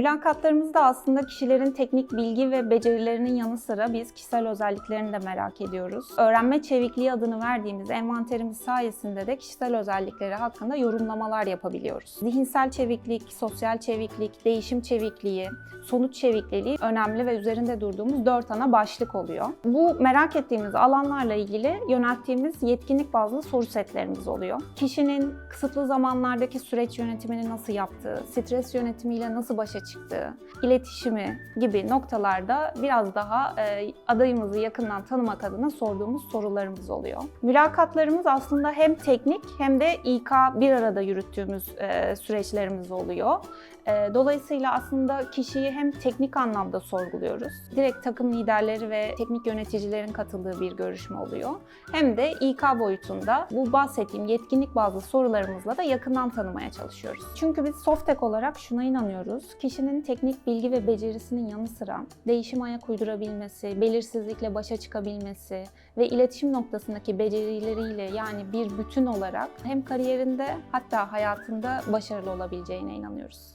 Mülakatlarımızda aslında kişilerin teknik bilgi ve becerilerinin yanı sıra biz kişisel özelliklerini de merak ediyoruz. Öğrenme çevikliği adını verdiğimiz envanterimiz sayesinde de kişisel özellikleri hakkında yorumlamalar yapabiliyoruz. Zihinsel çeviklik, sosyal çeviklik, değişim çevikliği, sonuç çevikliliği önemli ve üzerinde durduğumuz dört ana başlık oluyor. Bu merak ettiğimiz alanlarla ilgili yönelttiğimiz yetkinlik bazlı soru setlerimiz oluyor. Kişinin kısıtlı zamanlardaki süreç yönetimini nasıl yaptığı, stres yönetimiyle nasıl başa çıktığı, iletişimi gibi noktalarda biraz daha e, adayımızı yakından tanımak adına sorduğumuz sorularımız oluyor. Mülakatlarımız aslında hem teknik hem de İK bir arada yürüttüğümüz e, süreçlerimiz oluyor. E, Dolayısıyla aslında kişiyi hem teknik anlamda sorguluyoruz. Direkt takım liderleri ve teknik yöneticilerin katıldığı bir görüşme oluyor. Hem de İK boyutunda bu bahsettiğim yetkinlik bazlı sorularımızla da yakından tanımaya çalışıyoruz. Çünkü biz Softek olarak şuna inanıyoruz. Kişinin teknik bilgi ve becerisinin yanı sıra değişim ayak uydurabilmesi, belirsizlikle başa çıkabilmesi ve iletişim noktasındaki becerileriyle yani bir bütün olarak hem kariyerinde hatta hayatında başarılı olabileceğine inanıyoruz.